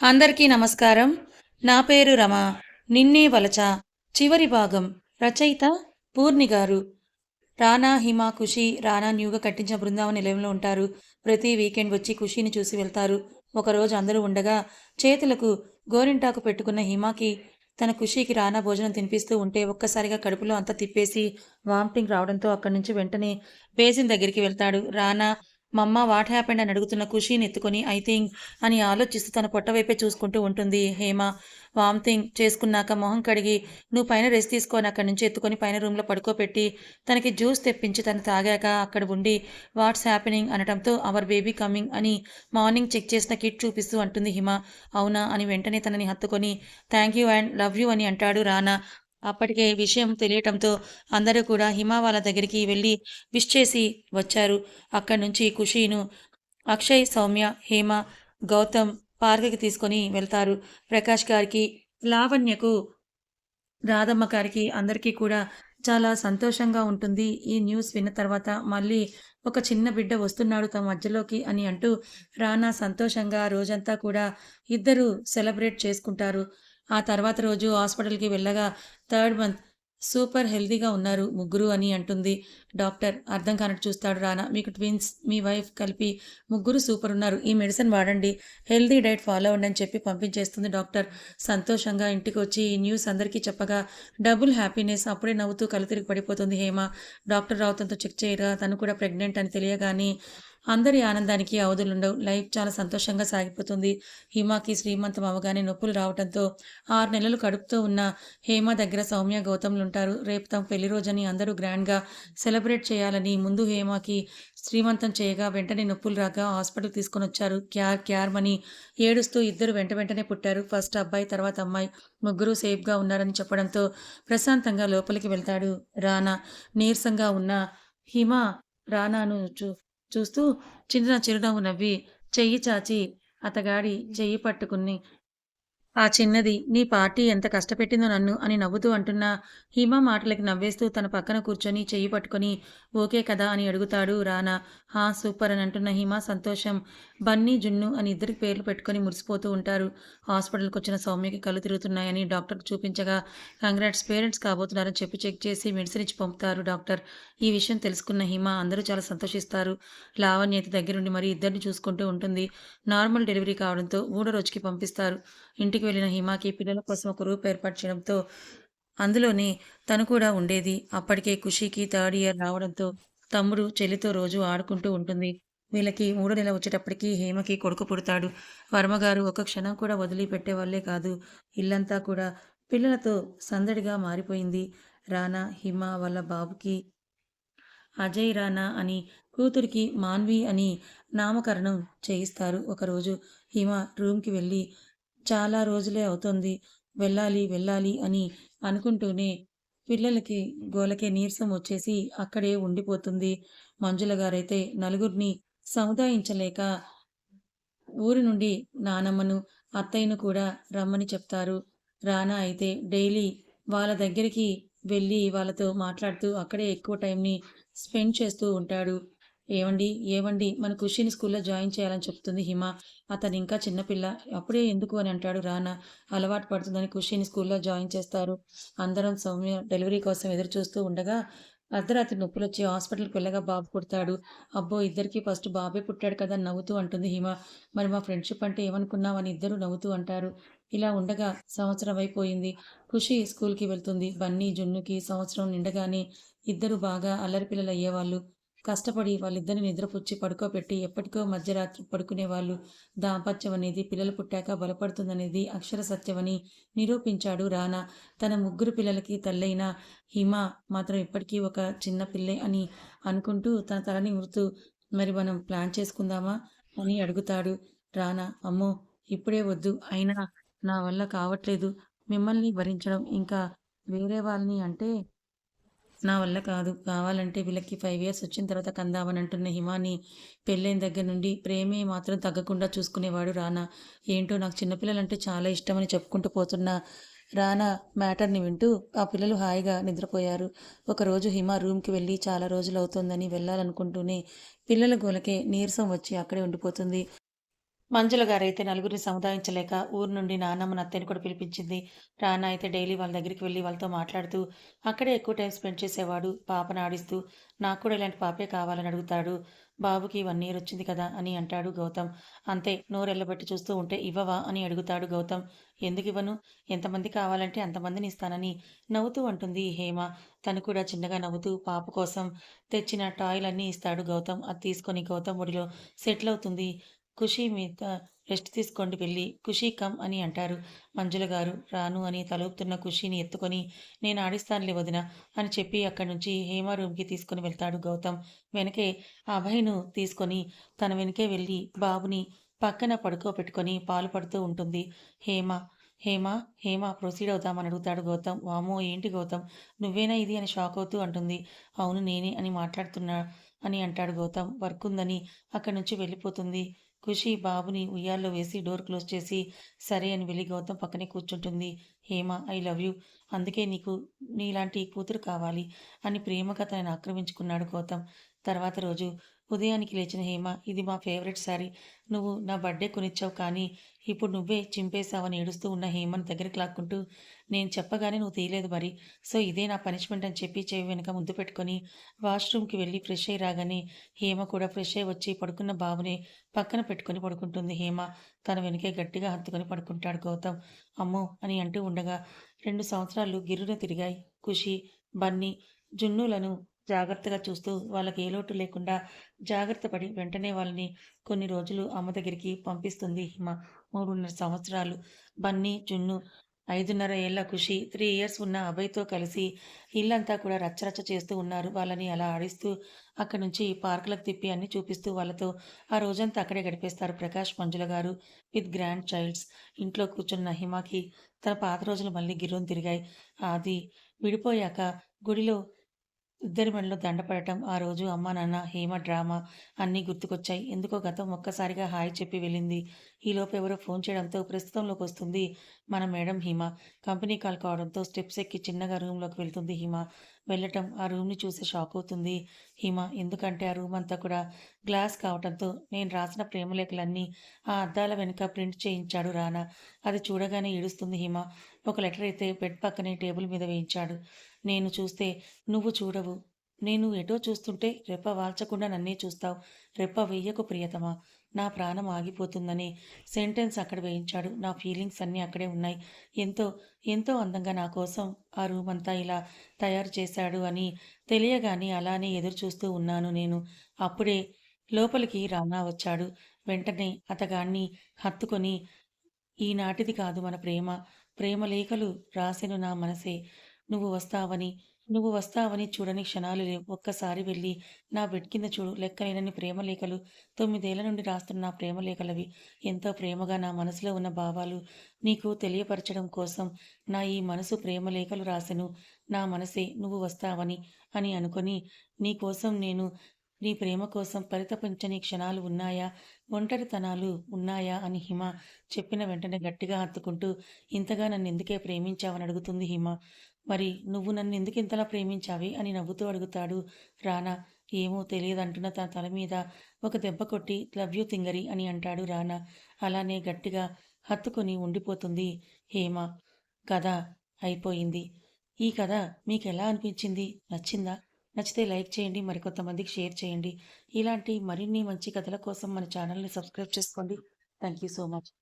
అందరికీ నమస్కారం. నా పేరు రమ. నిన్నే వలచ చివరి భాగం రచయిత పూర్ణి గారు. రానా హిమ ఖుషి రానా న్యూగా కట్టించిన బృందావన నిలయంలో ఉంటారు. ప్రతి వీకెండ్ వచ్చి ఖుషిని చూసి వెళ్తారు. ఒకరోజు అందరూ ఉండగా చేతులకు గోరింటాకు పెట్టుకున్న హిమాకి తన ఖుషికి రానా భోజనం తినిపిస్తూ ఉంటే ఒక్కసారిగా కడుపులో అంతా తిప్పేసి వామిటింగ్ రావడంతో అక్కడి నుంచి వెంటనే బేసిన్ దగ్గరికి వెళ్తాడు. రానా మమ్మ వాట్ హ్యాపెండ్ అని అడుగుతున్న ఖుషీని ఎత్తుకొని ఐ థింక్ అని ఆలోచిస్తూ తన పొట్టవైపే చూసుకుంటూ ఉంటుంది. హేమ వామిటింగ్ చేసుకున్నాక మొహం కడిగి నువ్వు పైన రెస్ట్ తీసుకొని అక్కడి నుంచి ఎత్తుకొని పైన రూమ్లో పడుకోబెట్టి తనకి జ్యూస్ తెప్పించి తను తాగాక అక్కడ ఉండి వాట్స్ హ్యాపెనింగ్ అనడంతో అవర్ బేబీ కమింగ్ అని మార్నింగ్ చెక్ చేసిన కిట్ చూపిస్తూ అంటుంది హిమ. అవునా? అని వెంటనే తనని హత్తుకొని thank you and love you అని అంటాడు రానా. అప్పటికే విషయం తెలియటంతో అందరూ కూడా హిమా వాళ్ళ దగ్గరికి వెళ్ళి విష్ చేసి వచ్చారు. అక్కడి నుంచి ఖుషీను అక్షయ్ సౌమ్య హేమ గౌతమ్ పార్క్కి తీసుకొని వెళ్తారు. ప్రకాష్ గారికి లావణ్యకు రాధమ్మ గారికి అందరికీ కూడా చాలా సంతోషంగా ఉంటుంది. ఈ న్యూస్ విన్న తర్వాత మళ్ళీ ఒక చిన్న బిడ్డ వస్తున్నాడు తమ మధ్యలోకి అని అంటూ రానా సంతోషంగా రోజంతా కూడా ఇద్దరు సెలబ్రేట్ చేసుకుంటారు. ఆ తర్వాత రోజు హాస్పిటల్కి వెళ్ళగా థర్డ్ మంత్ సూపర్ హెల్దీగా ఉన్నారు ముగ్గురు అని అంటుంది. డాక్టర్ అర్థం కానట్టు చూస్తాడు రానా. మీకు ట్విన్స్ మీ వైఫ్ కలిపి ముగ్గురు సూపర్ ఉన్నారు. ఈ మెడిసిన్ వాడండి. హెల్దీ డైట్ ఫాలో అవ్వండి అని చెప్పి పంపించేస్తుంది డాక్టర్. సంతోషంగా ఇంటికి వచ్చి ఈ న్యూస్ అందరికీ చెప్పగా డబుల్ హ్యాపీనెస్ అప్పుడే నవ్వుతూ కలుతిరిగి పడిపోతుంది హేమ. డాక్టర్ రావుతంతో చెక్ చేయగా తను కూడా ప్రెగ్నెంట్ అని తెలియగానే అందరి ఆనందానికి అవధులుండవు. లైఫ్ చాలా సంతోషంగా సాగిపోతుంది. హిమాకి శ్రీమంతం అవగానే నొప్పులు రావడంతో ఆరు నెలలు కడుపుతో ఉన్న హేమ దగ్గర సౌమ్య గౌతమ్లు ఉంటారు రేపు తమ పెళ్ళి రోజని అందరూ గ్రాండ్గా సెలబ్రేట్ చేయాలని ముందు హేమకి శ్రీమంతం చేయగా వెంటనే నొప్పులు రాగా హాస్పిటల్ తీసుకొని వచ్చారు క్యార్ క్యార్ మని ఏడుస్తూ ఇద్దరు వెంట వెంటనే పుట్టారు. ఫస్ట్ అబ్బాయి తర్వాత అమ్మాయి ముగ్గురు సేఫ్గా ఉన్నారని చెప్పడంతో ప్రశాంతంగా లోపలికి వెళ్తాడు రానా. నీరసంగా ఉన్న హిమ రానాను చూ చూస్తూ చిన్న చిరునవ్వు నవ్వి చెయ్యి చాచి అతగాడి చెయ్యి పట్టుకుని ఆ చిన్నది నీ పార్టీ ఎంత కష్టపెట్టిందో నన్ను అని నవ్వుతూ అంటున్నా. హిమ మాటలకి నవ్వేస్తూ తన పక్కన కూర్చొని చెయ్యి పట్టుకొని ఓకే కదా అని అడుగుతాడు రానా. హా సూపర్ అని అంటున్న హిమ సంతోషం. బన్నీ జున్ను అని ఇద్దరికి పేర్లు పెట్టుకొని మురిసిపోతూ ఉంటారు. హాస్పిటల్కి వచ్చిన సౌమ్యకి కళ్ళు తిరుగుతున్నాయని డాక్టర్కి చూపించగా కంగ్రాట్స్ పేరెంట్స్ కాబోతున్నారని చెప్పి చెక్ చేసి మెడిసిన్ ఇచ్చి పంపుతారు డాక్టర్. ఈ విషయం తెలుసుకున్న హిమ అందరూ చాలా సంతోషిస్తారు. లావణ్యత దగ్గరుండి మరి ఇద్దరిని చూసుకుంటూ ఉంటుంది. నార్మల్ డెలివరీ కావడంతో మూడో రోజుకి పంపిస్తారు. ఇంటికి వెళ్ళిన హిమాకి పిల్లల కోసం ఒక రూప్ ఏర్పాటు చేయడంతో అందులోనే తను కూడా ఉండేది. అప్పటికే ఖుషీకి థర్డ్ ఇయర్ రావడంతో తమ్ముడు చెల్లితో రోజు ఆడుకుంటూ ఉంటుంది. వీళ్ళకి మూడో నెల వచ్చేటప్పటికి హేమకి కొడుకు పుడతాడు. వర్మగారు ఒక క్షణం కూడా వదిలిపెట్టే వాళ్ళే కాదు. ఇల్లంతా కూడా పిల్లలతో సందడిగా మారిపోయింది. రానా హిమ వాళ్ళ బాబుకి అజయ్ రానా అని కూతురికి మాన్వి అని నామకరణం చేయిస్తారు ఒకరోజు. హిమ రూమ్కి వెళ్ళి చాలా రోజులే అవుతుంది. వెళ్ళాలి వెళ్ళాలి అని అనుకుంటూనే పిల్లలకి గోలకే నీరసం వచ్చేసి అక్కడే ఉండిపోతుంది. మంజుల గారైతే నలుగురిని సముదాయించలేక ఊరి నుండి నానమ్మను అత్తయ్యను కూడా రమ్మని చెప్తారు. రానా అయితే డైలీ వాళ్ళ దగ్గరికి వెళ్ళి వాళ్ళతో మాట్లాడుతూ అక్కడే ఎక్కువ టైంని స్పెండ్ చేస్తూ ఉంటాడు. ఏవండి ఏవండి మన ఖుషిని స్కూల్లో జాయిన్ చేయాలని చెప్తుంది హిమ. అతను ఇంకా చిన్నపిల్ల అప్పుడే ఎందుకు అని అంటాడు రానా. అలవాటు పడుతుందని ఖుషిని స్కూల్లో జాయిన్ చేస్తారు. అందరం సౌమ్య డెలివరీ కోసం ఎదురు చూస్తూ ఉండగా అర్ధరాత్రి నొప్పులు వచ్చి హాస్పిటల్కి వెళ్ళగా బాబు పుడతాడు. అబ్బో ఇద్దరికి ఫస్ట్ బాబే పుట్టాడు కదా నవ్వుతూ అంటుంది హిమ. మరి మా ఫ్రెండ్షిప్ అంటే ఏమనుకున్నామని ఇద్దరు నవ్వుతూ అంటారు. ఇలా ఉండగా సంవత్సరం అయిపోయింది. ఖుషి స్కూల్కి వెళ్తుంది. బన్నీ జున్నుకి సంవత్సరం నిండగానే ఇద్దరు బాగా అల్లరి పిల్లలు అయ్యేవాళ్ళు కష్టపడి వాళ్ళిద్దరిని నిద్రపుచ్చి పడుకోబెట్టి ఎప్పటికో మధ్యరాత్రి పడుకునేవాళ్ళు. దాంపత్యం అనేది పిల్లలు పుట్టాక బలపడుతుందనేది అక్షర సత్యమని నిరూపించాడు రానా. తన ముగ్గురు పిల్లలకి తల్లైన హిమ మాత్రం ఇప్పటికీ ఒక చిన్న పిల్లే అని అనుకుంటూ తన తలని మృతు మరి మనం ప్లాన్ చేసుకుందామా? అని అడుగుతాడు రానా. అమ్మో ఇప్పుడే వద్దు. అయినా నా వల్ల కావట్లేదు. మిమ్మల్ని భరించడం ఇంకా వేరే వాళ్ళని అంటే నా వల్ల కాదు. కావాలంటే వీళ్ళకి ఫైవ్ ఇయర్స్ వచ్చిన తర్వాత కందామని అంటున్న హిమాని పెళ్ళైన దగ్గర నుండి ప్రేమే మాత్రం తగ్గకుండా చూసుకునేవాడు రానా. ఏంటో నాకు చిన్నపిల్లలంటే చాలా ఇష్టమని చెప్పుకుంటూ పోతున్నా రానా మ్యాటర్ని వింటూ ఆ పిల్లలు హాయిగా నిద్రపోయారు. ఒకరోజు హిమ రూమ్కి వెళ్ళి చాలా రోజులు అవుతోందని వెళ్ళాలనుకుంటూనే పిల్లల గోలకే నీరసం వచ్చి అక్కడే ఉండిపోతుంది. మంజుల గారైతే నలుగురిని సముదాయించలేక ఊరు నుండి నాన్నమ్మని నత్తని కూడా పిలిపించింది. రానా అయితే డైలీ వాళ్ళ దగ్గరికి వెళ్ళి వాళ్ళతో మాట్లాడుతూ అక్కడే ఎక్కువ టైం స్పెండ్ చేసేవాడు. పాపను ఆడిస్తూ నాకు కూడా ఇలాంటి పాపే కావాలని అడుగుతాడు. బాబుకి వన్ ఇయర్ వచ్చింది కదా అని అంటాడు గౌతమ్. అంతే నోరెళ్ళబెట్టి చూస్తూ ఉంటే ఇవ్వవా అని అడుగుతాడు గౌతమ్. ఎందుకివ్వను? ఎంతమంది కావాలంటే అంతమందిని ఇస్తానని నవ్వుతూ అంటుంది హేమ. తను కూడా చిన్నగా నవ్వుతూ పాప కోసం తెచ్చిన టాయ్లన్నీ ఇస్తాడు గౌతమ్. అది తీసుకొని గౌతమ్ ఒడిలో సెటిల్ అవుతుంది. ఖుషీ మీద రెస్ట్ తీసుకోండి వెళ్ళి ఖుషీ కమ్ అని అంటారు. మంజుల గారు రాను అని తలూపుతున్న ఖుషీని ఎత్తుకొని నేను ఆడిస్తానులే వదిన అని చెప్పి అక్కడి నుంచి హేమ రూమ్కి తీసుకుని వెళ్తాడు గౌతమ్. వెనకే అభయ్ను తీసుకొని తన వెనకే వెళ్ళి బాబుని పక్కన పడుకోబెట్టుకొని పాలు పడుతూ ఉంటుంది. హేమ హేమ హేమ ప్రొసీడ్ అవుతామని అడుగుతాడు గౌతమ్. వామో ఏంటి గౌతమ్? నువ్వేనా ఇది అని షాక్ అవుతూ అంటుంది. అవును నేనే అని మాట్లాడుతున్నా అని అంటాడు గౌతమ్. వర్క్ ఉందని అక్కడి నుంచి వెళ్ళిపోతుంది. ఖుషి బాబుని ఉయ్యాల్లో వేసి డోర్ క్లోజ్ చేసి సరే అని వెళ్ళి గౌతమ్ పక్కనే కూర్చుంటుంది. Hema I love you. అందుకే నీకు నీలాంటి కూతురు కావాలి అని ప్రేమగా తనని ఆక్రమించుకున్నాడు గౌతమ్. తర్వాత రోజు ఉదయానికి లేచిన హేమ ఇది మా ఫేవరెట్ శారీ నువ్వు నా బర్త్డే కొనిచ్చావు కానీ ఇప్పుడు నువ్వే చింపేశావని ఏడుస్తూ ఉన్న హేమను దగ్గరికి లాక్కుంటూ నేను చెప్పగానే నువ్వు తీయలేదు మరి. సో ఇదే నా పనిష్మెంట్ అని చెప్పి చెవి వెనుక ముద్దు పెట్టుకొని వాష్రూమ్కి వెళ్ళి ఫ్రెష్ అయ్యి రాగానే హేమ కూడా ఫ్రెష్ అయ్యి వచ్చి పడుకున్న బాబుని పక్కన పెట్టుకొని పడుకుంటుంది హేమ. తన వెనుకే గట్టిగా హత్తుకొని పడుకుంటాడు గౌతమ్. అమ్మో అని అంటూ ఉండగా రెండు సంవత్సరాలు గిర్రున తిరిగాయి. ఖుషి బన్నీ జున్నులను జాగ్రత్తగా చూస్తూ వాళ్ళకి ఏ లోటు లేకుండా జాగ్రత్త పడి వెంటనే వాళ్ళని కొన్ని రోజులు అమ్మ దగ్గరికి పంపిస్తుంది హిమ. మూడున్నర సంవత్సరాలు. బన్నీ జున్ను ఐదున్నర ఏళ్ళ ఖుషి త్రీ ఇయర్స్ ఉన్న అభయ్తో కలిసి ఇల్లంతా కూడా రచ్చరచ్చ చేస్తూ ఉన్నారు. వాళ్ళని అలా ఆడిస్తూ అక్కడి నుంచి పార్కులకు తిప్పి అన్ని చూపిస్తూ వాళ్ళతో ఆ రోజంతా అక్కడే గడిపేస్తారు ప్రకాష్ మంజుల గారు విత్ గ్రాండ్ చైల్డ్స్. ఇంట్లో కూర్చున్న హిమాకి తన పాత రోజులు మళ్ళీ గిర్రం తిరిగాయి. అది విడిపోయాక గుడిలో ఇద్దరి మెడలో దండపడటం ఆ రోజు అమ్మ నాన్న హేమ డ్రామా అన్నీ గుర్తుకొచ్చాయి. ఎందుకో గతం ఒక్కసారిగా హాయ్ చెప్పి వెళ్ళింది. ఈలోపు ఎవరో ఫోన్ చేయడంతో ప్రస్తుతంలోకి వస్తుంది మన మేడం హిమ. కంపెనీ కాల్ కావడంతో స్టెప్స్ ఎక్కి చిన్నగా రూమ్లోకి వెళ్తుంది హిమ. వెళ్ళటం ఆ రూమ్ని చూసి షాక్ అవుతుంది హిమ ఎందుకంటే ఆ రూమ్ అంతా కూడా గ్లాస్ కావడంతో నేను రాసిన ప్రేమలేఖలన్నీ ఆ అద్దాల వెనుక ప్రింట్ చేయించాడు రానా. అది చూడగానే ఏడుస్తుంది హిమ ఒక లెటర్ అయితే బెడ్ పక్కనే టేబుల్ మీద వేయించాడు. నేను చూస్తే నువ్వు చూడవు. నేను ఎటో చూస్తుంటే రెప్ప వాల్చకుండా నన్నే చూస్తావు. రెప్ప వెయ్యకు ప్రియతమా నా ప్రాణం ఆగిపోతుందని సెంటెన్స్ అక్కడ వేయించాడు. నా ఫీలింగ్స్ అన్నీ అక్కడే ఉన్నాయి. ఎంతో ఎంతో అందంగా నా కోసం ఆ రూమ్ అంతా ఇలా తయారు చేశాడు అని తెలియగానే అలానే ఎదురు చూస్తూ ఉన్నాను నేను. అప్పుడే లోపలికి రానా వచ్చాడు. వెంటనే అతగాన్ని హత్తుకొని ఈనాటిది కాదు మన ప్రేమ. ప్రేమ లేఖలు రాసెను నా మనసే. నువ్వు వస్తావని నువ్వు వస్తావని చూడని క్షణాలు లేవు. ఒక్కసారి వెళ్ళి నా బెడ్ కింద చూడు. లెక్కలేనని ప్రేమలేఖలు తొమ్మిదేళ్ళ నుండి రాస్తున్న ప్రేమలేఖలవి ఎంతో ప్రేమగా నా మనసులో ఉన్న భావాలు నీకు తెలియపరచడం కోసం నా ఈ మనసు ప్రేమలేఖలు రాసెను. నా మనసే నువ్వు వస్తావని అని అనుకొని నీ కోసం నేను నీ ప్రేమ కోసం పరితపించని క్షణాలు ఉన్నాయా? ఒంటరితనాలు ఉన్నాయా? అని హిమ చెప్పిన వెంటనే గట్టిగా హత్తుకుంటూ ఇంతగా నన్ను ఎందుకే ప్రేమించావని అడుగుతుంది హిమ. మరి నువ్వు నన్ను ఎందుకు ఇంతలా ప్రేమించావి అని నవ్వుతూ అడుగుతాడు రానా. ఏమో తెలియదంటున్న తన తల మీద ఒక దెబ్బ కొట్టి లవ్ యూ తింగరి అని అంటాడు రానా. అలానే గట్టిగా హత్తుకొని ఉండిపోతుంది హేమ. కథ అయిపోయింది. ఈ కథ మీకు ఎలా అనిపించింది? నచ్చిందా? నచ్చితే లైక్ చేయండి మరికొంతమందికి షేర్ చేయండి. ఇలాంటి మరిన్ని మంచి కథల కోసం మన ఛానల్ని సబ్స్క్రైబ్ చేసుకోండి. Thank you so much.